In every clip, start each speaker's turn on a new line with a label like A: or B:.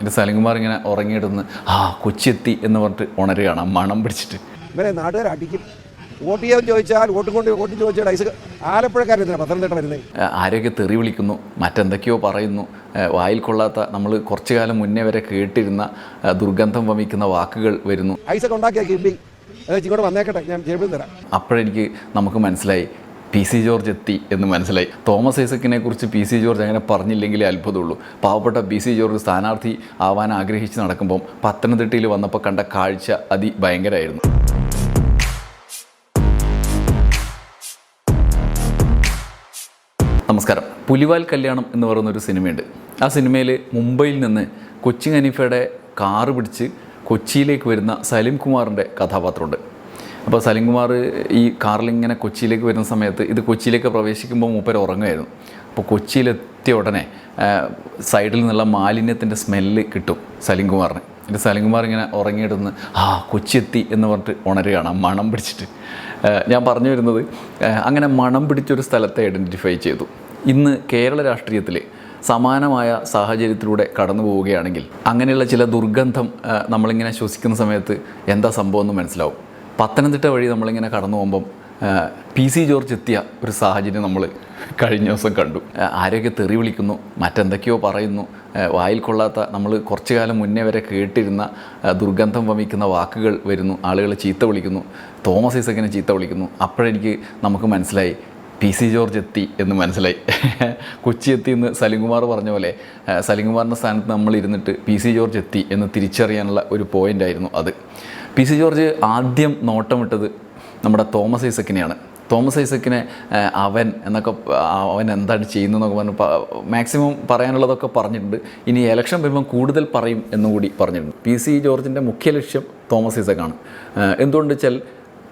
A: എന്റെ സലിംകുമാർ ഇങ്ങനെ ഉറങ്ങിയിടുന്ന് ആ കൊച്ചിയെത്തി എന്ന് പറഞ്ഞിട്ട് ഉണരുകയാണ്. മണം പിടിച്ചിട്ട്.
B: ഇവരെ നാട്ടുകാർ അടിക്കും. വോട്ട് ചെയ്യാൻ ചോദിച്ചാൽ വോട്ട് കൊണ്ട് വോട്ട് ചോദിച്ചാൽ ഐസ് ആലപ്പുഴക്കാരെന്തിനാ പത്തനംതിട്ട വരുന്നത്
A: ആരൊക്കെ ആരെയൊക്കെ തെറി വിളിക്കുന്നു മറ്റെന്തൊക്കെയോ പറയുന്നു. വായിൽ കൊള്ളാത്ത നമ്മൾ കുറച്ചു കാലം മുന്നേ വരെ കേട്ടിരുന്ന ദുർഗന്ധം വമിക്കുന്ന വാക്കുകൾ വരുന്നു.
B: ഐസൊക്കെ ഉണ്ടാക്കിയ കിബി ഇങ്ങോട്ട് വന്നേക്കട്ടെ ഞാൻ ചെറുപ്പം തരാം.
A: അപ്പോഴെനിക്ക് നമുക്ക് മനസ്സിലായി പി സി ജോർജ് എത്തി എന്ന് മനസ്സിലായി. തോമസ് ഐസക്കിനെ കുറിച്ച് പി സി ജോർജ് അങ്ങനെ പറഞ്ഞില്ലെങ്കിലേ അത്ഭുതമുള്ളൂ. പാവപ്പെട്ട പി സി ജോർജ് സ്ഥാനാർത്ഥി ആവാൻ ആഗ്രഹിച്ച് നടക്കുമ്പം പത്തനംതിട്ടയിൽ വന്നപ്പോൾ കണ്ട കാഴ്ച അതിഭയങ്കരമായിരുന്നു നമസ്കാരം. പുലിവാൽ കല്യാണം എന്ന് പറയുന്ന ഒരു സിനിമയുണ്ട്. ആ സിനിമയിൽ മുംബൈയിൽ നിന്ന് കൊച്ചി ഹനീഫയുടെ കാറ് പിടിച്ച് കൊച്ചിയിലേക്ക് വരുന്ന സലിം കുമാറിന്റെ കഥാപാത്രമുണ്ട്. അപ്പോൾ സലിം കുമാർ ഈ കാറിൽ ഇങ്ങനെ കൊച്ചിയിലേക്ക് വരുന്ന സമയത്ത് ഇത് കൊച്ചിയിലേക്ക് പ്രവേശിക്കുമ്പോൾ മൂപ്പര് ഉറങ്ങുമായിരുന്നു. അപ്പോൾ കൊച്ചിയിലെത്തിയ ഉടനെ സൈഡിൽ നിന്നുള്ള മാലിന്യത്തിന്റെ സ്മെല്ല് കിട്ടും സലിം കുമാറിന് സലിംകുമാർ സലിം കുമാർ ഇങ്ങനെ ഉറങ്ങിയിടുന്ന് ആ കൊച്ചി എത്തി എന്ന് പറഞ്ഞിട്ട് ഉണരുകയാണ്. മണം പിടിച്ചിട്ട്. ഞാൻ പറഞ്ഞു വരുന്നത് അങ്ങനെ മണം പിടിച്ചൊരു സ്ഥലത്തെ ഐഡന്റിഫൈ ചെയ്തു. ഇന്ന് കേരള രാഷ്ട്രീയത്തിൽ സമാനമായ സാഹചര്യത്തിലൂടെ കടന്നു പോവുകയാണെങ്കിൽ അങ്ങനെയുള്ള ചില ദുർഗന്ധം നമ്മളിങ്ങനെ ശ്വസിക്കുന്ന സമയത്ത് എന്താ സംഭവം എന്ന് മനസ്സിലാവും. പത്തനംതിട്ട വഴി നമ്മളിങ്ങനെ കടന്നു പോകുമ്പം പി സി ജോർജ് എത്തിയ ഒരു സാഹചര്യം നമ്മൾ കഴിഞ്ഞ ദിവസം കണ്ടു. ആരെയൊക്കെ തെറി വിളിക്കുന്നു മറ്റെന്തൊക്കെയോ പറയുന്നു വായിൽ കൊള്ളാത്ത നമ്മൾ കുറച്ചു കാലം മുന്നേ വരെ കേട്ടിരുന്ന ദുർഗന്ധം വമിക്കുന്ന വാക്കുകൾ വരുന്നു ആളുകളെ ചീത്ത വിളിക്കുന്നു തോമസ് ഐസക്കിനെ ചീത്ത വിളിക്കുന്നു. അപ്പോഴെനിക്ക് നമുക്ക് മനസ്സിലായി പി സി ജോർജ് എത്തി എന്ന് മനസ്സിലായി. കൊച്ചി എത്തി എന്ന് സലിംകുമാർ പറഞ്ഞ പോലെ സലിംകുമാറിന്റെ സ്ഥാനത്ത് നമ്മൾ ഇരുന്നിട്ട് പി സി ജോർജ് എത്തി എന്ന് തിരിച്ചറിയാനുള്ള ഒരു പോയിന്റ് ആയിരുന്നു അത്. പി സി ജോർജ് ആദ്യം നോട്ടമിട്ടത് നമ്മുടെ തോമസ് ഐസക്കിനെയാണ്. തോമസ് ഐസക്കിനെ അവൻ എന്നൊക്കെ അവൻ എന്താണ് ചെയ്യുന്നതെന്നൊക്കെ പറഞ്ഞു മാക്സിമം പറയാനുള്ളതൊക്കെ പറഞ്ഞിട്ടുണ്ട്. ഇനി ഇലക്ഷൻ വരുമ്പം കൂടുതൽ പറയും എന്നുകൂടി പറഞ്ഞിട്ടുണ്ട്. പി സി ജോർജിന്റെ മുഖ്യ ലക്ഷ്യം തോമസ് ഐസക്കാണ്. എന്തുകൊണ്ട് വെച്ചാൽ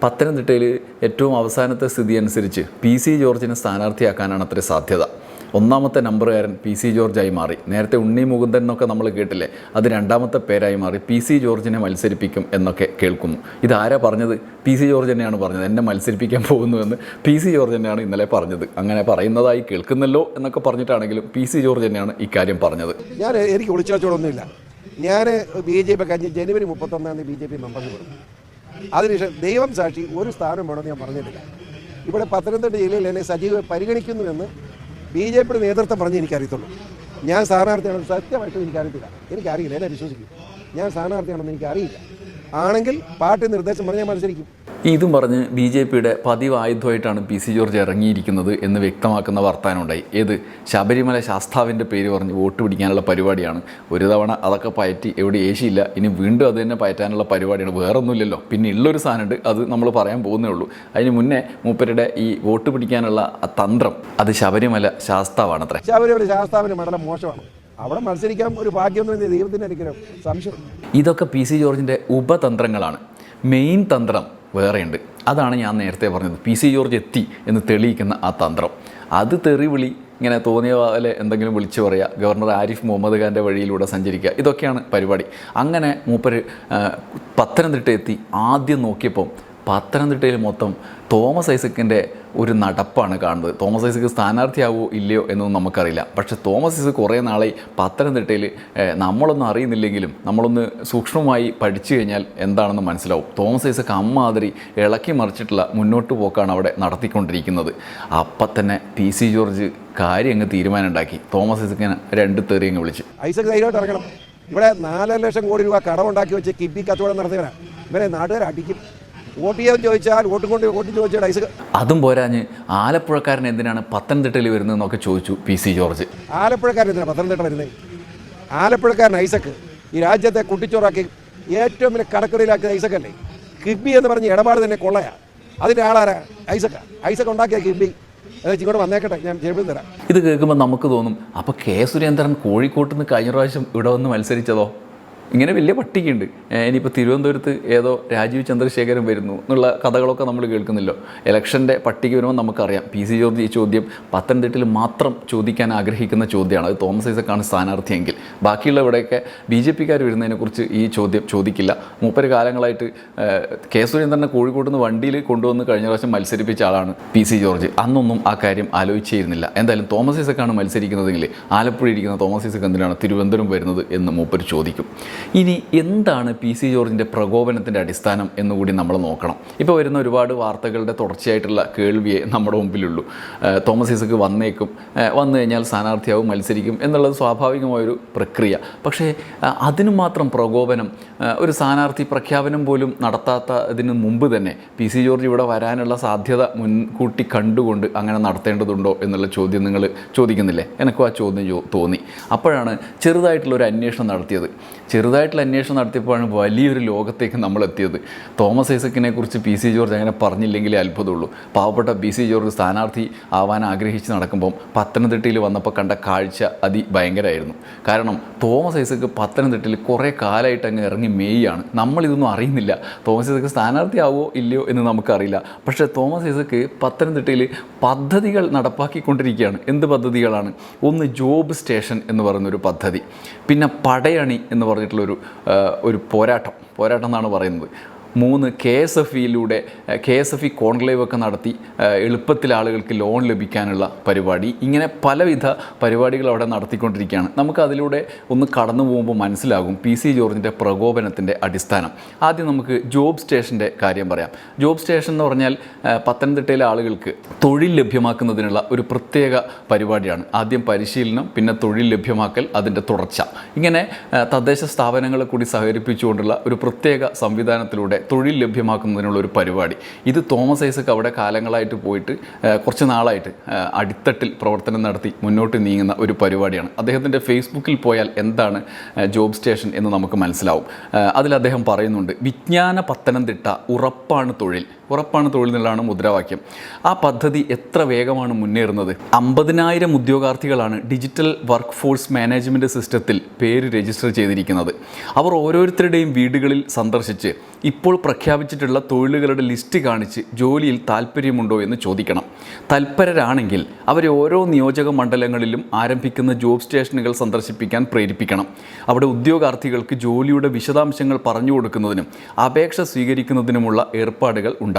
A: പത്തനംതിട്ടയിൽ ഏറ്റവും അവസാനത്തെ സ്ഥിതി അനുസരിച്ച് പി സി ജോർജിനെ സ്ഥാനാർത്ഥിയാക്കാനാണ് അത്ര സാധ്യത. ഒന്നാമത്തെ നമ്പറുകാരൻ പി സി ജോർജായി മാറി. നേരത്തെ ഉണ്ണി മുകുന്ദൻ എന്നൊക്കെ നമ്മൾ കേട്ടില്ലേ? അത് രണ്ടാമത്തെ പേരായി മാറി. പി സി ജോർജിനെ മത്സരിപ്പിക്കും എന്നൊക്കെ കേൾക്കുന്നു. ഇതാരാ പറഞ്ഞത്? പി സി ജോർജ് തന്നെയാണ് പറഞ്ഞത്. എന്നെ മത്സരിപ്പിക്കാൻ പോകുന്നുവെന്ന് പി സി ജോർജ് തന്നെയാണ് ഇന്നലെ പറഞ്ഞത്. അങ്ങനെ പറയുന്നതായി കേൾക്കുന്നല്ലോ എന്നൊക്കെ പറഞ്ഞിട്ടാണെങ്കിലും പി സി ജോർജ് തന്നെയാണ് ഇക്കാര്യം പറഞ്ഞത്.
B: ഞാൻ എനിക്ക് വിളിച്ചോടൊന്നുമില്ല ഞാൻ ബി ജെ പി കഴിഞ്ഞ് ജനുവരി മുപ്പത്തൊന്നാം തീയതി ബി ജെ പി കൊടുത്തു അതിനുശേഷം ദൈവം സാക്ഷി ഒരു സ്ഥാനം വേണമെന്ന് ഞാൻ പറഞ്ഞിട്ടില്ല. ഇവിടെ പത്തനംതിട്ട ജില്ലയിൽ എന്നെ സജീവ പരിഗണിക്കുന്നുവെന്ന് ബി ജെ പിയുടെ നേതൃത്വം പറഞ്ഞ് എനിക്കറിയത്തുള്ളൂ. ഞാൻ സ്ഥാനാർത്ഥിയാണെന്ന് സത്യമായിട്ടും എനിക്കറിയത്തില്ല. എനിക്കറിയില്ല എന്നെ വിശ്വസിക്കും. ഞാൻ സ്ഥാനാർത്ഥിയാണെന്ന് എനിക്കറിയില്ല. ആണെങ്കിൽ പാർട്ടി നിർദ്ദേശം പറഞ്ഞാൽ മത്സരിക്കും
A: ഇതും പറഞ്ഞ് ബി ജെ പിയുടെ പതിവ് ആയുധമായിട്ടാണ് പി സി ജോർജ് ഇറങ്ങിയിരിക്കുന്നത് എന്ന് വ്യക്തമാക്കുന്ന വർത്തമാനമുണ്ടായി. ഏത്? ശബരിമല ശാസ്താവിന്റെ പേര് പറഞ്ഞ് വോട്ട് പിടിക്കാനുള്ള പരിപാടിയാണ്. ഒരു തവണ അതൊക്കെ പയറ്റി എവിടെ ഏശിയില്ല. ഇനി വീണ്ടും അത് തന്നെ പയറ്റാനുള്ള പരിപാടിയാണ്. വേറൊന്നുമില്ലല്ലോ. പിന്നെ ഉള്ളൊരു സാധനമുണ്ട്. അത് നമ്മൾ പറയാൻ പോകുന്നേ ഉള്ളൂ. അതിന് മുന്നേ മൂപ്പരുടെ ഈ വോട്ട് പിടിക്കാനുള്ള തന്ത്രം അത് ശബരിമല ശാസ്താവാണത്രേ.
B: ശബരിമല ശാസ്താവിന് മണ്ഡലം മോശമാണ്. അവിടെ മത്സരിക്കാൻ ഒരു ഭാഗ്യമൊന്നും ദൈവത്തിന്റെ അനുഗ്രഹം. സംശയം.
A: ഇതൊക്കെ പി സി ജോർജിന്റെ ഉപതന്ത്രങ്ങളാണ്. മെയിൻ തന്ത്രം വേറെയുണ്ട്. അതാണ് ഞാൻ നേരത്തെ പറഞ്ഞത്. പി സി ജോർജ് എത്തി എന്ന് തെളിയിക്കുന്ന ആ തന്ത്രം. അത് തെറി വിളി ഇങ്ങനെ തോന്നിയ പോലെ എന്തെങ്കിലും വിളിച്ചു പറയുക ഗവർണർ ആരിഫ് മുഹമ്മദ് ഖാന്റെ വഴിയിലൂടെ സഞ്ചരിക്കുക ഇതൊക്കെയാണ് പരിപാടി. അങ്ങനെ മൂപ്പര് ആ, പത്തനംതിട്ട എത്തി. ആദ്യം നോക്കിയപ്പം പത്തനംതിട്ടയിൽ മൊത്തം തോമസ് ഐസക്കിന്റെ ഒരു നടപ്പാണ് കാണുന്നത്. തോമസ് ഐസക്ക് സ്ഥാനാർത്ഥിയാവോ ഇല്ലയോ എന്നൊന്നും നമുക്കറിയില്ല. പക്ഷേ തോമസ് ഐസക്ക് കുറേ നാളായി പത്തനംതിട്ടയിൽ നമ്മളൊന്നും അറിയുന്നില്ലെങ്കിലും നമ്മളൊന്ന് സൂക്ഷ്മമായി പഠിച്ചു കഴിഞ്ഞാൽ എന്താണെന്ന് മനസ്സിലാവും. തോമസ് ഐസക്ക് അമ്മാതിരി ഇളക്കി മറിച്ചിട്ടുള്ള മുന്നോട്ട് പോക്കാണ് അവിടെ നടത്തിക്കൊണ്ടിരിക്കുന്നത്. അപ്പം തന്നെ പി സി ജോർജ് കാര്യം അങ്ങ് തീരുമാനം ഉണ്ടാക്കി തോമസ് ഐസക്കിനെ രണ്ട് തെറി അങ്ങ് വിളിച്ചു.
B: ഇവിടെ നാലര ലക്ഷം കോടി രൂപ കടമുണ്ടാക്കി വെച്ച് കിബി കച്ചവടം നടത്തിയവരാണ് ഇവരെ നാട്ടുകാർ അടിക്കും വോട്ട് ചെയ്യാൻ ചോദിച്ചാൽ വോട്ട് കൊണ്ട് വോട്ട് ചോദിച്ചാൽ ഐസ്
A: അതും പോരാഞ്ഞ് ആലപ്പുഴക്കാരൻ എന്തിനാണ് പത്തനംതിട്ടയിൽ വരുന്നതെന്നൊക്കെ ചോദിച്ചു പി സി ജോർജ്.
B: ആലപ്പുഴക്കാരൻ എന്തിനാണ് പത്തനംതിട്ട വരുന്നത് ആലപ്പുഴക്കാരൻ ഐസക് ഈ രാജ്യത്തെ കുട്ടിച്ചോറാക്കി ഏറ്റവും വലിയ കടക്കടയിലാക്കിയ അല്ലേ കിബി എന്ന് പറഞ്ഞ് ഇടപാട് തന്നെ കൊള്ളയാ. അതിന്റെ ആളാരാ? ഐസക്ക. ഐസക് ഉണ്ടാക്കിയ കിബി. ഇങ്ങോട്ട് വന്നേക്കട്ടെ ഞാൻ ചെറുപ്പം തരാം.
A: ഇത് കേൾക്കുമ്പോൾ നമുക്ക് തോന്നും അപ്പോൾ കെ സുരേന്ദ്രൻ കോഴിക്കോട്ട് നിന്ന് കഴിഞ്ഞ പ്രാവശ്യം ഇവിടെ വന്ന് മത്സരിച്ചതോ? ഇങ്ങനെ വലിയ പട്ടികയുണ്ട്. ഇനിയിപ്പോൾ തിരുവനന്തപുരത്ത് ഏതോ രാജീവ് ചന്ദ്രശേഖരൻ വരുന്നു എന്നുള്ള കഥകളൊക്കെ നമ്മൾ കേൾക്കുന്നില്ലോ. ഇലക്ഷന്റെ പട്ടിക വരുമ്പോൾ നമുക്കറിയാം. പി സി ജോർജ് ഈ ചോദ്യം പത്തനംതിട്ടയിൽ മാത്രം ചോദിക്കാൻ ആഗ്രഹിക്കുന്ന ചോദ്യമാണ്. അത് തോമസ് ഐസക്കാണ് സ്ഥാനാർത്ഥിയെങ്കിൽ. ബാക്കിയുള്ള ഇവിടെയൊക്കെ ബി ജെ പിക്കാർ വരുന്നതിനെക്കുറിച്ച് ഈ ചോദ്യം ചോദിക്കില്ല. മൂപ്പര് കാലങ്ങളായിട്ട് കെ സുരേന്ദ്രനെ കോഴിക്കോട് നിന്ന് വണ്ടിയിൽ കൊണ്ടുവന്ന് കഴിഞ്ഞ പ്രാവശ്യം മത്സരിപ്പിച്ച ആളാണ് പി സി ജോർജ്. അന്നൊന്നും ആ കാര്യം ആലോചിച്ചിരുന്നില്ല. എന്തായാലും തോമസ് ഐസക്കാണ് മത്സരിക്കുന്നതെങ്കിൽ ആലപ്പുഴ ഇരിക്കുന്ന തോമസ് ഐസക്ക് എന്തിനാണ് തിരുവനന്തപുരം വരുന്നത് എന്ന് മൂപ്പര് ചോദിക്കും. ഇനി എന്താണ് പി സി ജോർജിന്റെ പ്രകോപനത്തിന്റെ അടിസ്ഥാനം എന്നുകൂടി നമ്മൾ നോക്കണം. ഇപ്പോൾ വരുന്ന ഒരുപാട് വാർത്തകളുടെ തുടർച്ചയായിട്ടുള്ള കേൾവിയെ നമ്മുടെ മുമ്പിലുള്ളൂ. തോമസ് ഈസക്ക് വന്നേക്കും. വന്നു കഴിഞ്ഞാൽ സ്ഥാനാർത്ഥിയാവും മത്സരിക്കും എന്നുള്ളത് സ്വാഭാവികമായൊരു പ്രക്രിയ. പക്ഷേ അതിനു മാത്രം പ്രകോപനം ഒരു സ്ഥാനാർത്ഥി പ്രഖ്യാപനം പോലും നടത്താത്തതിന് മുമ്പ് തന്നെ പി സി ജോർജ് ഇവിടെ വരാനുള്ള സാധ്യത മുൻകൂട്ടി കണ്ടുകൊണ്ട് അങ്ങനെ നടത്തേണ്ടതുണ്ടോ എന്നുള്ള ചോദ്യം നിങ്ങൾ ചോദിക്കുന്നില്ലേ? എനിക്കും ആ ചോദ്യം തോന്നി. അപ്പോഴാണ് ചെറുതായിട്ടുള്ള ഒരു അന്വേഷണം നടത്തിയത്. ചെറുതായിട്ടുള്ള അന്വേഷണം നടത്തിയപ്പോഴാണ് വലിയൊരു ലോകത്തേക്ക് നമ്മൾ എത്തിയത് തോമസ് ഐസക്കിനെ കുറിച്ച് പി സി ജോർജ് അങ്ങനെ പറഞ്ഞില്ലെങ്കിലേ അത്ഭുതമുള്ളൂ. പാവപ്പെട്ട പി സി ജോർജ് സ്ഥാനാർത്ഥി ആവാൻ ആഗ്രഹിച്ച് നടക്കുമ്പം പത്തനംതിട്ടയിൽ വന്നപ്പോൾ കണ്ട കാഴ്ച അതിഭയങ്കരമായിരുന്നു കാരണം തോമസ് ഐസക്ക് പത്തനംതിട്ടയിൽ കുറേ കാലമായിട്ട് അങ്ങ് ഇറങ്ങി മേയാണ് നമ്മളിതൊന്നും അറിയുന്നില്ല. തോമസ് ഐസക്ക് സ്ഥാനാർത്ഥിയാവോ ഇല്ലയോ എന്ന് നമുക്കറിയില്ല. പക്ഷേ തോമസ് ഐസക്ക് പത്തനംതിട്ടയിൽ പദ്ധതികൾ നടപ്പാക്കിക്കൊണ്ടിരിക്കുകയാണ്. എന്ത് പദ്ധതികളാണ്? ഒന്ന് ജോബ് സ്റ്റേഷൻ എന്ന് പറയുന്നൊരു പദ്ധതി. പിന്നെ പടയണി എന്ന് പറഞ്ഞിട്ടുള്ളൊരു ആ, ഒരു പോരാട്ടം. പോരാട്ടം എന്നാണ് പറയുന്നത്. മൂന്ന് K S F ഇയിലൂടെ K S F E conclave ഒക്കെ നടത്തി എളുപ്പത്തിൽ ആളുകൾക്ക് ലോൺ ലഭിക്കാനുള്ള പരിപാടി. ഇങ്ങനെ പലവിധ പരിപാടികൾ അവിടെ നടത്തിക്കൊണ്ടിരിക്കുകയാണ്. നമുക്ക് അതിലൂടെ ഒന്ന് കടന്നു പോകുമ്പോൾ മനസ്സിലാകും പി സി ജോർജിന്റെ പ്രകോപനത്തിന്റെ അടിസ്ഥാനം. ആദ്യം നമുക്ക് ജോബ് സ്റ്റേഷന്റെ കാര്യം പറയാം. ജോബ് സ്റ്റേഷൻ എന്ന് പറഞ്ഞാൽ പത്തനംതിട്ടയിലെ ആളുകൾക്ക് തൊഴിൽ ലഭ്യമാക്കുന്നതിനുള്ള ഒരു പ്രത്യേക പരിപാടിയാണ്. ആദ്യം പരിശീലനം പിന്നെ തൊഴിൽ ലഭ്യമാക്കൽ അതിന്റെ തുടർച്ച. ഇങ്ങനെ തദ്ദേശ സ്ഥാപനങ്ങളെ കൂടി സഹകരിപ്പിച്ചുകൊണ്ടുള്ള ഒരു പ്രത്യേക സംവിധാനത്തിലൂടെ തൊഴിൽ ലഭ്യമാക്കുന്നതിനുള്ള ഒരു പരിപാടി. ഇത് തോമസ് ഐസക് അവിടെ കാലങ്ങളായിട്ട് പോയിട്ട് കുറച്ച് നാളായിട്ട് അടിത്തട്ടിൽ പ്രവർത്തനം നടത്തി മുന്നോട്ട് നീങ്ങുന്ന ഒരു പരിപാടിയാണ്. അദ്ദേഹത്തിന്റെ ഫേസ്ബുക്കിൽ പോയാൽ എന്താണ് ജോബ് സ്റ്റേഷൻ എന്ന് നമുക്ക് മനസ്സിലാവും. അതിൽ അദ്ദേഹം പറയുന്നുണ്ട് വിജ്ഞാന പത്തനംതിട്ട ഉറപ്പാണ് തൊഴിൽ. ഉറപ്പാണ് തൊഴിൽ നിലാണ് മുദ്രാവാക്യം. ആ പദ്ധതി എത്ര വേഗമാണ് മുന്നേറുന്നത്? അമ്പതിനായിരം ഉദ്യോഗാർത്ഥികളാണ് ഡിജിറ്റൽ വർക്ക് ഫോഴ്സ് മാനേജ്മെന്റ് സിസ്റ്റത്തിൽ പേര് രജിസ്റ്റർ ചെയ്തിരിക്കുന്നത്. അവർ ഓരോരുത്തരുടെയും വീടുകളിൽ സന്ദർശിച്ച് ഇപ്പോൾ പ്രഖ്യാപിച്ചിട്ടുള്ള തൊഴിലുകളുടെ ലിസ്റ്റ് കാണിച്ച് ജോലിയിൽ താല്പര്യമുണ്ടോ എന്ന് ചോദിക്കണം. തൽപരരാണെങ്കിൽ അവരെ ഓരോ നിയോജക മണ്ഡലങ്ങളിലും ആരംഭിക്കുന്ന ജോബ് സ്റ്റേഷനുകൾ സന്ദർശിപ്പിക്കാൻ പ്രേരിപ്പിക്കണം. അവിടെ ഉദ്യോഗാർത്ഥികൾക്ക് ജോലിയുടെ വിശദാംശങ്ങൾ പറഞ്ഞു കൊടുക്കുന്നതിനും അപേക്ഷ സ്വീകരിക്കുന്നതിനുമുള്ള ഏർപ്പാടുകൾ ഉണ്ടാകും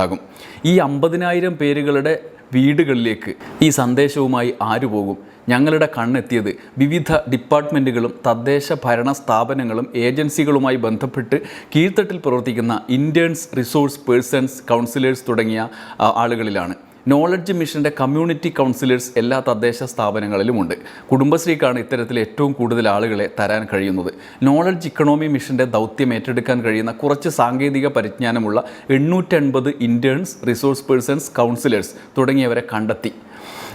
A: ഈ അമ്പതിനായിരം പേരുകളുടെ വീടുകളിലേക്ക് ഈ സന്ദേശവുമായി ആര് പോകും? ഞങ്ങളുടെ കണ്ണെത്തിയത് വിവിധ ഡിപ്പാർട്ട്മെന്റുകളും തദ്ദേശ ഭരണ സ്ഥാപനങ്ങളും ഏജൻസികളുമായി ബന്ധപ്പെട്ട് കീഴ്ത്തട്ടിൽ പ്രവർത്തിക്കുന്ന ഇന്റേൺസ് റിസോഴ്സ് പേഴ്സൺസ് കൗൺസിലേഴ്സ് തുടങ്ങിയ ആളുകളിലാണ്. നോളജ് മിഷന്റെ കമ്മ്യൂണിറ്റി കൗൺസിലേഴ്സ് എല്ലാ തദ്ദേശ സ്ഥാപനങ്ങളിലുമുണ്ട്. കുടുംബശ്രീക്കാണ് ഇത്തരത്തിൽ ഏറ്റവും കൂടുതൽ ആളുകളെ തരാൻ കഴിയുന്നത്. നോളജ് ഇക്കണോമി മിഷന്റെ ദൗത്യം ഏറ്റെടുക്കാൻ കഴിയുന്ന കുറച്ച് സാങ്കേതിക പരിജ്ഞാനമുള്ള എണ്ണൂറ്റൻപത് ഇന്റേൺസ് റിസോഴ്സ് പേഴ്സൺസ് കൗൺസിലേഴ്സ് തുടങ്ങിയവരെ കണ്ടെത്തി.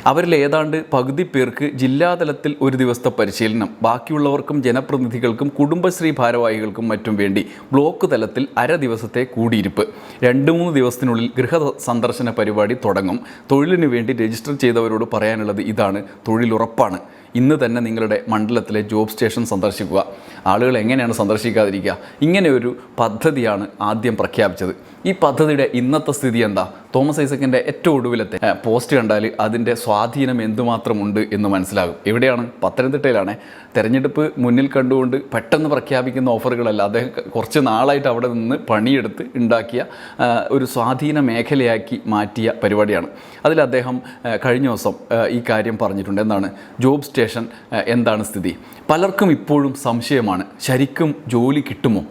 A: അവരിൽ ഏതാണ്ട് പകുതി പേർക്ക് ജില്ലാതലത്തിൽ ഒരു ദിവസത്തെ പരിശീലനം. ബാക്കിയുള്ളവർക്കും ജനപ്രതിനിധികൾക്കും കുടുംബശ്രീ ഭാരവാഹികൾക്കും മറ്റും വേണ്ടി ബ്ലോക്ക് തലത്തിൽ അര ദിവസത്തെ കൂടിയിരിപ്പ്. രണ്ട് മൂന്ന് ദിവസത്തിനുള്ളിൽ ഗൃഹ സന്ദർശന പരിപാടി തുടങ്ങും. തൊഴിലിന് വേണ്ടി രജിസ്റ്റർ ചെയ്തവരോട് പറയാനുള്ളത് ഇതാണ്. തൊഴിലുറപ്പാണ്. ഇന്ന് തന്നെ നിങ്ങളുടെ മണ്ഡലത്തിലെ ജോബ് സ്റ്റേഷൻ സന്ദർശിക്കുക. ആളുകൾ എങ്ങനെയാണ് സന്ദർശിക്കാതിരിക്കുക? ഇങ്ങനെ ഒരു പദ്ധതിയാണ് ആദ്യം പ്രഖ്യാപിച്ചത്. ഈ പദ്ധതിയുടെ ഇന്നത്തെ സ്ഥിതി എന്താ? തോമസ് ഐസക്കിന്റെ ഏറ്റവും ഒടുവിലത്തെ പോസ്റ്റ് കണ്ടാൽ അതിന്റെ സ്വാധീനം എന്തുമാത്രമുണ്ട് എന്ന് മനസ്സിലാകും. എവിടെയാണ്? പത്തനംതിട്ടയിലാണ്. തെരഞ്ഞെടുപ്പ് മുന്നിൽ കണ്ടുകൊണ്ട് പെട്ടെന്ന് പ്രഖ്യാപിക്കുന്ന ഓഫറുകളല്ല. അദ്ദേഹം കുറച്ച് നാളായിട്ട് അവിടെ നിന്ന് പണിയെടുത്ത് ഉണ്ടാക്കിയ ഒരു സ്വാധീന മേഖലയാക്കി മാറ്റിയ പരിപാടിയാണ്. അതിൽ അദ്ദേഹം കഴിഞ്ഞ ദിവസം ഈ കാര്യം പറഞ്ഞിട്ടുണ്ട്. എന്താണ്? ജോബ് സ്റ്റേഷൻ ആ, എന്താണ് സ്ഥിതി? പലർക്കും ഇപ്പോഴും സംശയമാണ് ശരിക്കും ജോലി കിട്ടുമോ?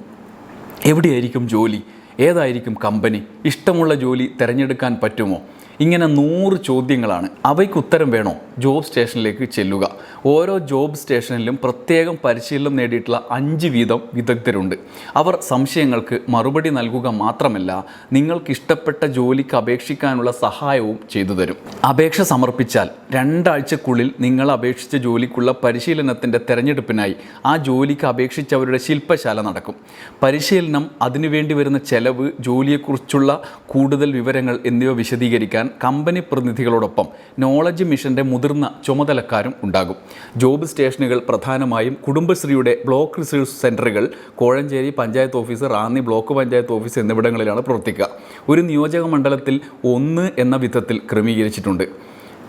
A: എവിടെയായിരിക്കും ജോലി? ഏതായിരിക്കും കമ്പനി ഇഷ്ടമുള്ള ജോലി തിരഞ്ഞെടുക്കാൻ പറ്റുമോ? ഇങ്ങനെ നൂറ് ചോദ്യങ്ങളാണ്. അവയ്ക്ക് ഉത്തരം വേണോ? ജോബ് സ്റ്റേഷനിലേക്ക് ചെല്ലുക. ഓരോ ജോബ് സ്റ്റേഷനിലും പ്രത്യേകം പരിശീലനം നേടിയിട്ടുള്ള അഞ്ച് വീതം വിദഗ്ധരുണ്ട്. അവർ സംശയങ്ങൾക്ക് മറുപടി നൽകുക മാത്രമല്ല നിങ്ങൾക്ക് ഇഷ്ടപ്പെട്ട ജോലിക്ക് അപേക്ഷിക്കാനുള്ള സഹായവും ചെയ്തു തരും. അപേക്ഷ സമർപ്പിച്ചാൽ രണ്ടാഴ്ചക്കുള്ളിൽ നിങ്ങൾ അപേക്ഷിച്ച ജോലിക്കുള്ള പരിശീലനത്തിന്റെ തിരഞ്ഞെടുപ്പിനായി ആ ജോലിക്ക് അപേക്ഷിച്ചവരുടെ ശില്പശാല നടക്കും. പരിശീലനം അതിനുവേണ്ടി വരുന്ന ചെലവ് ജോലിയെക്കുറിച്ചുള്ള കൂടുതൽ വിവരങ്ങൾ എന്നിവ വിശദീകരിക്കാൻ ചേരാൻ കമ്പനി പ്രതിനിധികളോടൊപ്പം നോളജ് മിഷന്റെ മുതിർന്ന ചുമതലക്കാരും ഉണ്ടാകും. ജോബ് സ്റ്റേഷനുകൾ പ്രധാനമായും കുടുംബശ്രീയുടെ ബ്ലോക്ക് റിസോഴ്സ് സെന്ററുകൾ Kozhencherry panchayat office Ranni block panchayat office എന്നിവിടങ്ങളിലാണ് പ്രവർത്തിക്കുക. ഒരു നിയോജക മണ്ഡലത്തിൽ ഒന്ന് എന്ന വിധത്തിൽ ക്രമീകരിച്ചിട്ടുണ്ട്.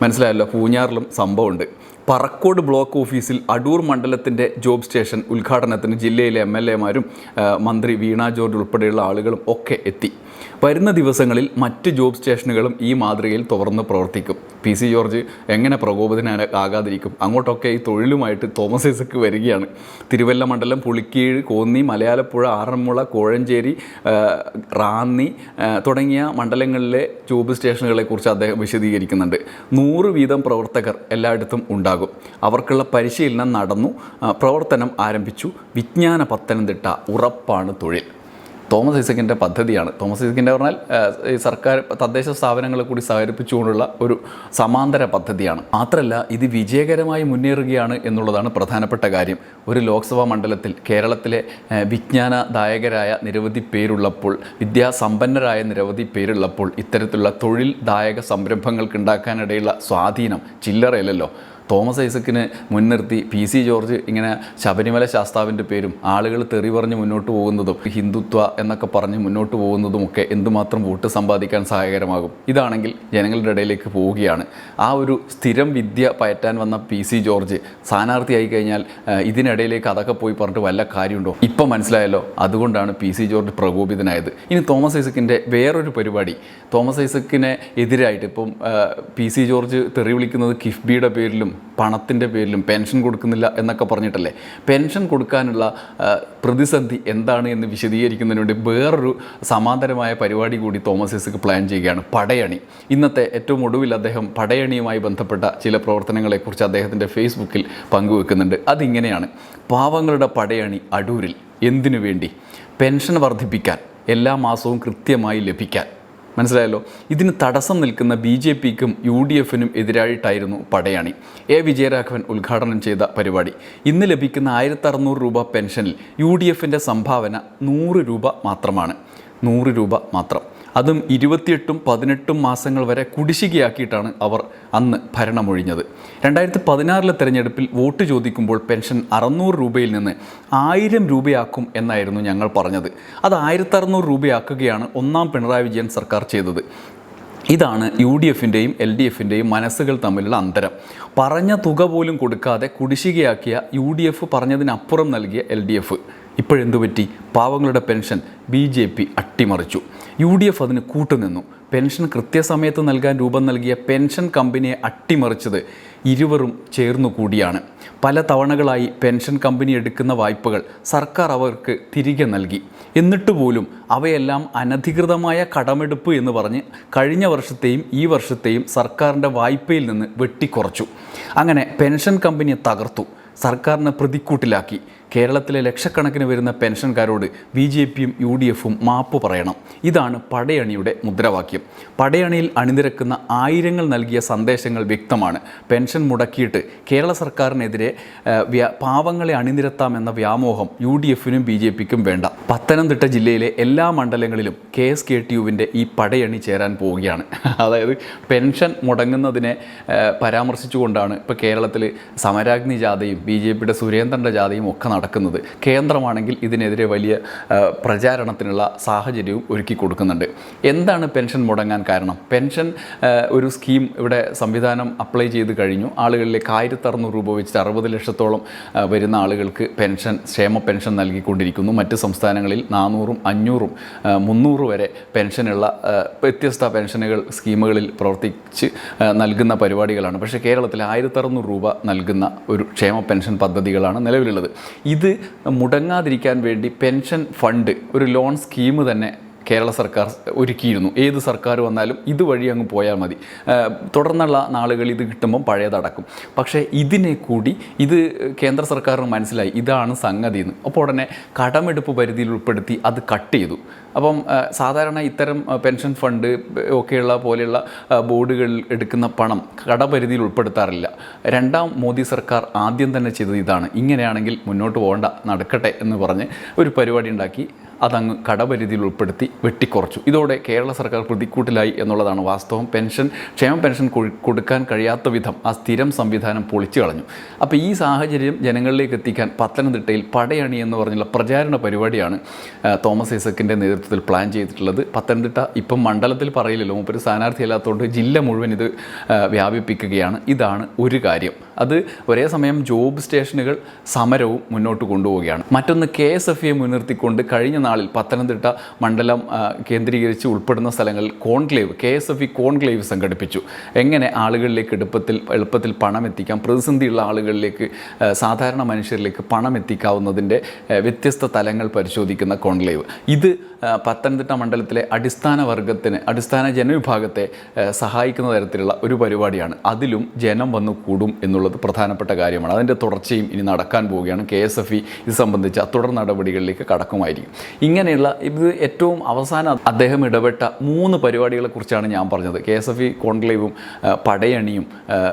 A: മനസ്സിലായല്ലോ? പൂഞ്ഞാറിലും സംഭവമുണ്ട്. പറക്കോട് ബ്ലോക്ക് ഓഫീസിൽ അടൂർ മണ്ഡലത്തിന്റെ ജോബ് സ്റ്റേഷൻ ഉദ്ഘാടനത്തിന് ജില്ലയിലെ എം എൽ എമാരും മന്ത്രി വീണ ജോർജ് ഉൾപ്പെടെയുള്ള ആളുകളും ഒക്കെ എത്തി. വരുന്ന ദിവസങ്ങളിൽ മറ്റ് ജോബ് സ്റ്റേഷനുകളും ഈ മാതൃകയിൽ തുറന്ന് പ്രവർത്തിക്കും. പി സി ജോർജ് എങ്ങനെ പ്രകോപിതനാകാതിരിക്കും അങ്ങോട്ടൊക്കെ ഈ തൊഴിലുമായിട്ട് തോമസ് ഐസക്ക് വരികയാണ്. തിരുവല്ല മണ്ഡലം പുളിക്കീഴ് കോന്നി മലയാലപ്പുഴ ആറന്മുള കോഴഞ്ചേരി റാന്നി തുടങ്ങിയ മണ്ഡലങ്ങളിലെ ജോബ് സ്റ്റേഷനുകളെക്കുറിച്ച് അദ്ദേഹം വിശദീകരിക്കുന്നുണ്ട്. നൂറ് വീതം പ്രവർത്തകർ എല്ലായിടത്തും ഉണ്ടാകും. അവർക്കുള്ള പരിശീലനം നടന്നു പ്രവർത്തനം ആരംഭിച്ചു. വിജ്ഞാന പത്തനംതിട്ട ഉറപ്പാണ് തൊഴിൽ. തോമസ് ഐസക്കിന്റെ പദ്ധതിയാണ്. തോമസ് ഐസക്കിന്റെ പറഞ്ഞാൽ ഈ സർക്കാർ തദ്ദേശ സ്ഥാപനങ്ങളെ കൂടി സഹകരിപ്പിച്ചുകൊണ്ടുള്ള ഒരു സമാന്തര പദ്ധതിയാണ്. മാത്രമല്ല ഇത് വിജയകരമായി മുന്നേറുകയാണ് എന്നുള്ളതാണ് പ്രധാനപ്പെട്ട കാര്യം. ഒരു ലോക്സഭാ മണ്ഡലത്തിൽ കേരളത്തിലെ വിജ്ഞാനദായകരായ നിരവധി പേരുള്ളപ്പോൾ വിദ്യാസമ്പന്നരായ നിരവധി പേരുള്ളപ്പോൾ ഇത്തരത്തിലുള്ള തൊഴിൽ ദായക സംരംഭങ്ങൾക്ക് ഉണ്ടാക്കാനിടയുള്ള സ്വാധീനം ചില്ലറയല്ലല്ലോ. തോമസ് ഐസക്കിനെ മുൻനിർത്തി പി സി ജോർജ് ഇങ്ങനെ ശബരിമല ശാസ്താവിന്റെ പേരും ആളുകൾ തെറി പറഞ്ഞ് മുന്നോട്ട് പോകുന്നതും ഹിന്ദുത്വ എന്നൊക്കെ പറഞ്ഞ് മുന്നോട്ട് പോകുന്നതുമൊക്കെ എന്തുമാത്രം വോട്ട് സമ്പാദിക്കാൻ സഹായകരമാകും? ഇതാണെങ്കിൽ ജനങ്ങളുടെ ഇടയിലേക്ക് പോവുകയാണ്. ആ ഒരു സ്ഥിരം വിദ്യ പയറ്റാൻ വന്ന പി സി ജോർജ് സ്ഥാനാർത്ഥിയായി കഴിഞ്ഞാൽ ഇതിനിടയിലേക്ക് അതൊക്കെ പോയി പറഞ്ഞിട്ട് വല്ല കാര്യമുണ്ടോ? ഇപ്പം മനസ്സിലായല്ലോ അതുകൊണ്ടാണ് പി സി ജോർജ് പ്രകോപിതനായത്. ഇനി തോമസ് ഐസക്കിന്റെ വേറൊരു പരിപാടി. തോമസ് ഐസക്കിനെ എതിരായിട്ട് ഇപ്പം പി സി ജോർജ് തെറി വിളിക്കുന്നത് കിഫ്ബിയുടെ പേരിലും പണത്തിന്റെ പേരിലും പെൻഷൻ കൊടുക്കുന്നില്ല എന്നൊക്കെ പറഞ്ഞിട്ടല്ലേ? പെൻഷൻ കൊടുക്കാനുള്ള പ്രതിസന്ധി എന്താണ് എന്ന് വിശദീകരിക്കുന്നതിന് വേണ്ടി വേറൊരു സമാന്തരമായ പരിപാടി കൂടി തോമസ് പ്ലാൻ ചെയ്യുകയാണ്. പടയണി. ഇന്നത്തെ ഏറ്റവും ഒടുവിൽ അദ്ദേഹം പടയണിയുമായി ബന്ധപ്പെട്ട ചില പ്രവർത്തനങ്ങളെക്കുറിച്ച് അദ്ദേഹത്തിന്റെ ഫേസ്ബുക്കിൽ പങ്കുവെക്കുന്നുണ്ട്. അതിങ്ങനെയാണ്. പാവങ്ങളുടെ പടയണി അടൂരിൽ എന്തിനു വേണ്ടി? പെൻഷൻ വർദ്ധിപ്പിക്കാൻ എല്ലാ മാസവും കൃത്യമായി ലഭിക്കാൻ. മനസ്സിലായല്ലോ? ഇതിന് തടസ്സം നിൽക്കുന്ന ബി ജെ പിക്കും യു ഡി എഫിനും എതിരായിട്ടായിരുന്നു പടയാണി. എ വിജയരാഘവൻ ഉദ്ഘാടനം ചെയ്ത പരിപാടി. ഇന്ന് ലഭിക്കുന്ന ആയിരത്തി അറുന്നൂറ് രൂപ പെൻഷനിൽ യു ഡി എഫിന്റെ സംഭാവന നൂറ് രൂപ മാത്രമാണ്. നൂറ് രൂപ മാത്രം. അതും ഇരുപത്തിയെട്ടും പതിനെട്ടും മാസങ്ങൾ വരെ കുടിശ്ശികയാക്കിയിട്ടാണ് അവർ അന്ന് ഭരണമൊഴിഞ്ഞത്. രണ്ടായിരത്തി പതിനാറിലെ തെരഞ്ഞെടുപ്പിൽ വോട്ട് ചോദിക്കുമ്പോൾ പെൻഷൻ അറുന്നൂറ് രൂപയിൽ നിന്ന് ആയിരം രൂപയാക്കും എന്നായിരുന്നു ഞങ്ങൾ പറഞ്ഞത്. അത് ആയിരത്തി അറുന്നൂറ് രൂപയാക്കുകയാണ് ഒന്നാം പിണറായി വിജയൻ സർക്കാർ ചെയ്തത്. ഇതാണ് യു ഡി എഫിന്റെയും എൽ ഡി എഫിന്റെയും മനസ്സുകൾ തമ്മിലുള്ള അന്തരം. പറഞ്ഞ തുക പോലും കൊടുക്കാതെ കുടിശ്ശികയാക്കിയ യു ഡി എഫ് പറഞ്ഞതിനപ്പുറം നൽകിയ എൽ ഡി എഫ് ഇപ്പോഴെന്തു പറ്റി? പാവങ്ങളുടെ പെൻഷൻ ബി ജെ പി അട്ടിമറിച്ചു. യു ഡി എഫ് അതിന് കൂട്ടുനിന്നു. പെൻഷൻ കൃത്യസമയത്ത് നൽകാൻ രൂപം നൽകിയ പെൻഷൻ കമ്പനിയെ അട്ടിമറിച്ചത് ഇരുവരും ചേർന്നു കൂടിയാണ്. പല തവണകളായി പെൻഷൻ കമ്പനി എടുക്കുന്ന വായ്പകൾ സർക്കാർ അവർക്ക് തിരികെ നൽകി. എന്നിട്ട് പോലും അവയെല്ലാം അനധികൃതമായ കടമെടുപ്പ് എന്ന് പറഞ്ഞ് കഴിഞ്ഞ വർഷത്തെയും ഈ വർഷത്തെയും സർക്കാരിന്റെ വായ്പയിൽ നിന്ന് വെട്ടിക്കുറച്ചു. അങ്ങനെ പെൻഷൻ കമ്പനിയെ തകർത്തു. സർക്കാരിനെ പ്രതിക്കൂട്ടിലാക്കി. കേരളത്തിലെ ലക്ഷക്കണക്കിന് വരുന്ന പെൻഷൻകാരോട് ബി ജെ പിയും യു ഡി എഫും മാപ്പ് പറയണം. ഇതാണ് പടയണിയുടെ മുദ്രാവാക്യം. പടയണിയിൽ അണിനിരക്കുന്ന ആയിരങ്ങൾ നൽകിയ സന്ദേശങ്ങൾ വ്യക്തമാണ്. പെൻഷൻ മുടക്കിയിട്ട് കേരള സർക്കാരിനെതിരെ പാവങ്ങളെ അണിനിരത്താമെന്ന വ്യാമോഹം യു ഡി എഫിനും ബി ജെ പിക്കും വേണ്ട. പത്തനംതിട്ട ജില്ലയിലെ എല്ലാ മണ്ഡലങ്ങളിലും കെ എസ് കെ ടി യുവിന്റെ ഈ പടയണി ചേരാൻ പോവുകയാണ്. അതായത് പെൻഷൻ മുടങ്ങുന്നതിനെ പരാമർശിച്ചുകൊണ്ടാണ് ഇപ്പോൾ കേരളത്തിൽ സമരാഗ്നി ജാഥയും ബി ജെ പിയുടെ സുരേന്ദ്രന്റെ ജാഥയും ഒക്കെ നടക്കുന്നത്. കേന്ദ്രമാണെങ്കിൽ ഇതിനെതിരെ വലിയ പ്രചാരണത്തിനുള്ള സാഹചര്യവും ഒരുക്കി കൊടുക്കുന്നുണ്ട്. എന്താണ് പെൻഷൻ മുടങ്ങാൻ കാരണം? പെൻഷൻ ഒരു സ്കീം ഇവിടെ സംവിധാനം അപ്ലൈ ചെയ്ത് കഴിഞ്ഞു. ആളുകളിലേക്ക് ആയിരത്തി അറുന്നൂറ് രൂപ വെച്ചിട്ട് അറുപത് ലക്ഷത്തോളം വരുന്ന ആളുകൾക്ക് പെൻഷൻ ക്ഷേമ പെൻഷൻ നൽകിക്കൊണ്ടിരിക്കുന്നു. മറ്റ് സംസ്ഥാനങ്ങളിൽ നാനൂറും അഞ്ഞൂറും മുന്നൂറ് വരെ പെൻഷനുള്ള വ്യത്യസ്ത പെൻഷനുകൾ സ്കീമുകളിൽ പ്രവർത്തിച്ച് നൽകുന്ന പരിപാടികളാണ്. പക്ഷേ കേരളത്തിൽ ആയിരത്തി അറുന്നൂറ് രൂപ നൽകുന്ന ഒരു ക്ഷേമ പെൻഷൻ പദ്ധതികളാണ് നിലവിലുള്ളത്. ഇത് മുടങ്ങാതിരിക്കാൻ വേണ്ടി പെൻഷൻ ഫണ്ട് ഒരു ലോൺ സ്കീം തന്നെ കേരള സർക്കാർ ഒരുക്കിയിരുന്നു. ഏത് സർക്കാർ വന്നാലും ഇതുവഴി അങ്ങ് പോയാൽ മതി. തുടർന്നുള്ള നാളുകൾ ഇത് കിട്ടുമ്പം പഴയതടക്കും പക്ഷേ ഇതിനെ കൂടി ഇത് കേന്ദ്ര സർക്കാരിന് മനസ്സിലായി. ഇതാണ് സംഗതി എന്ന് അപ്പോൾ ഉടനെ കടമെടുപ്പ് പരിധിയിൽ ഉൾപ്പെടുത്തി അത് കട്ട് ചെയ്തു. അപ്പം സാധാരണ ഇത്തരം പെൻഷൻ ഫണ്ട് ഒക്കെയുള്ള പോലെയുള്ള ബോർഡുകളിൽ എടുക്കുന്ന പണം കടപരിധിയിൽ ഉൾപ്പെടുത്താറില്ല. രണ്ടാം മോദി സർക്കാർ ആദ്യം തന്നെ ചെയ്തത് ഇതാണ്. ഇങ്ങനെയാണെങ്കിൽ മുന്നോട്ട് പോകണ്ട നടക്കട്ടെ എന്ന് പറഞ്ഞ് ഒരു പരിപാടി ഉണ്ടാക്കി. അതങ്ങ് കടപരിധിയിൽ ഉൾപ്പെടുത്തി വെട്ടിക്കുറച്ചു. ഇതോടെ കേരള സർക്കാർ പ്രതിക്കൂട്ടിലായി എന്നുള്ളതാണ് വാസ്തവം. പെൻഷൻ ക്ഷേമ പെൻഷൻ കൊടുക്കാൻ കഴിയാത്ത വിധം ആ സ്ഥിരം സംവിധാനം പൊളിച്ചു കളഞ്ഞു. അപ്പോൾ ഈ സാഹചര്യം ജനങ്ങളിലേക്ക് എത്തിക്കാൻ പത്തനംതിട്ടയിൽ പടയണി എന്ന് പറഞ്ഞുള്ള പ്രചാരണ പരിപാടിയാണ് തോമസ് ഐസക്കിന്റെ നേതൃത്വത്തിൽ പ്ലാൻ ചെയ്തിട്ടുള്ളത്. പത്തനംതിട്ട ഇപ്പം മണ്ഡലത്തിൽ പറയില്ലല്ലോ മൂപ്പര് സ്ഥാനാർത്ഥിയല്ലാത്തതുകൊണ്ട് ജില്ല മുഴുവൻ ഇത് വ്യാപിപ്പിക്കുകയാണ്. ഇതാണ് ഒരു കാര്യം. അത് ഒരേ സമയം ജോബ് സ്റ്റേഷനുകൾ സമരവും മുന്നോട്ട് കൊണ്ടുപോവുകയാണ്. മറ്റൊന്ന് കെ എസ് എഫ് ഇയെ മുൻനിർത്തിക്കൊണ്ട് കഴിഞ്ഞ നാളിൽ പത്തനംതിട്ട മണ്ഡലം കേന്ദ്രീകരിച്ച് ഉൾപ്പെടുന്ന സ്ഥലങ്ങളിൽ conclave K S F E conclave സംഘടിപ്പിച്ചു. എങ്ങനെ ആളുകളിലേക്ക് എളുപ്പത്തിൽ എളുപ്പത്തിൽ പണം എത്തിക്കാം പ്രതിസന്ധിയുള്ള ആളുകളിലേക്ക് സാധാരണ മനുഷ്യരിലേക്ക് പണം എത്തിക്കാവുന്നതിന്റെ വ്യത്യസ്ത തലങ്ങൾ പരിശോധിക്കുന്ന കോൺക്ലേവ്. ഇത് പത്തനംതിട്ട മണ്ഡലത്തിലെ അടിസ്ഥാന വർഗത്തിന് അടിസ്ഥാന ജനവിഭാഗത്തെ സഹായിക്കുന്ന തരത്തിലുള്ള ഒരു പരിപാടിയാണ്. അതിലും ജനം വന്നു കൂടും എന്നുള്ളത് പ്രധാനപ്പെട്ട കാര്യമാണ്. അതിന്റെ തുടർച്ചയും ഇനി നടക്കാൻ പോവുകയാണ്. കെ എസ് എഫ് ഇ ഇത് സംബന്ധിച്ച തുടർ നടപടികളിലേക്ക് കടക്കുമായിരിക്കും. ഇങ്ങനെയുള്ള ഇത് ഏറ്റവും അവസാനം അദ്ദേഹം ഇടപെട്ട മൂന്ന് പരിപാടികളെക്കുറിച്ചാണ് ഞാൻ പറഞ്ഞത്. കെ എസ് എഫ് ഇ കോൺക്ലേവും പടയണിയും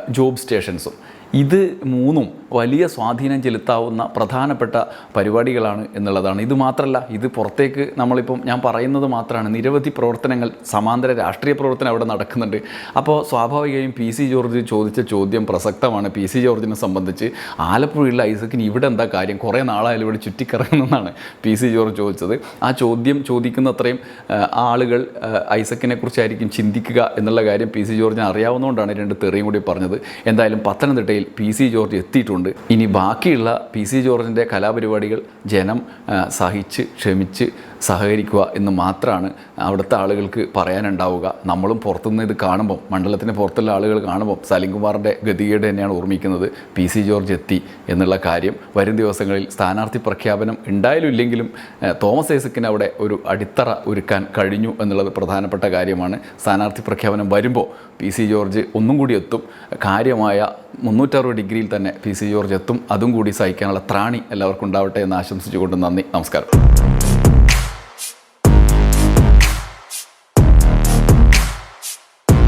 A: ജോബ് സ്റ്റേഷൻസും. ഇത് മൂന്നും വലിയ സ്വാധീനം ചെലുത്താവുന്ന പ്രധാനപ്പെട്ട പരിപാടികളാണ് എന്നുള്ളതാണ്. ഇത് മാത്രമല്ല ഇത് പുറത്തേക്ക് നമ്മളിപ്പം ഞാൻ പറയുന്നത് മാത്രമാണ്. നിരവധി പ്രവർത്തനങ്ങൾ സമാന്തര രാഷ്ട്രീയ പ്രവർത്തനം അവിടെ നടക്കുന്നുണ്ട്. അപ്പോൾ സ്വാഭാവികമായും പി സി ജോർജ് ചോദിച്ച ചോദ്യം പ്രസക്തമാണ്. പി സി ജോർജിനെ സംബന്ധിച്ച് ആലപ്പുഴയിലെ ഐസക്കിന് ഇവിടെ എന്താ കാര്യം? കുറേ നാളായാലും ഇവിടെ ചുറ്റിക്കറങ്ങുന്നതാണ് പി സി ജോർജ് ചോദിച്ചത്. ആ ചോദ്യം ചോദിക്കുന്ന അത്രയും ആളുകൾ ഐസക്കിനെ കുറിച്ചായിരിക്കും ചിന്തിക്കുക എന്നുള്ള കാര്യം പി സി ജോർജിന് അറിയാവുന്നതുകൊണ്ടാണ് രണ്ട് തെറിയും കൂടി പറഞ്ഞത്. എന്തായാലും പത്തനംതിട്ടയിൽ പി സി ജോർജ് എത്തിയിട്ടുണ്ട്. ഇനി ബാക്കിയുള്ള പി സി ജോർജിന്റെ കലാപരിപാടികൾ ജനം സഹിച്ച് ക്ഷമിച്ച് സഹകരിക്കുക എന്ന് മാത്രമാണ് അവിടുത്തെ ആളുകൾക്ക് പറയാനുണ്ടാവുക. നമ്മളും പുറത്തുനിന്ന് ഇത് കാണുമ്പോൾ മണ്ഡലത്തിന് പുറത്തുള്ള ആളുകൾ കാണുമ്പോൾ സലിംകുമാറിന്റെ ഗതികേട് തന്നെയാണ് ഓർമ്മിക്കുന്നത്. പി സി ജോർജ് എത്തി എന്നുള്ള കാര്യം. വരും ദിവസങ്ങളിൽ സ്ഥാനാർത്ഥി പ്രഖ്യാപനം ഉണ്ടായാലും ഇല്ലെങ്കിലും തോമസ് ഐസക്കിന് അവിടെ ഒരു അടിത്തറ ഒരുക്കാൻ കഴിഞ്ഞു എന്നുള്ളത് പ്രധാനപ്പെട്ട കാര്യമാണ്. സ്ഥാനാർത്ഥി പ്രഖ്യാപനം വരുമ്പോൾ പി സി ജോർജ് ഒന്നും കൂടി എത്തും. കാര്യമായ മുന്നൂറ്ററുപത് ഡിഗ്രിയിൽ തന്നെ പി സി ജോർജ് എത്തും. അതും കൂടി സഹിക്കാനുള്ള ത്രാണി എല്ലാവർക്കും ഉണ്ടാവട്ടെ എന്ന് ആശംസിച്ചുകൊണ്ട് നന്ദി. നമസ്കാരം.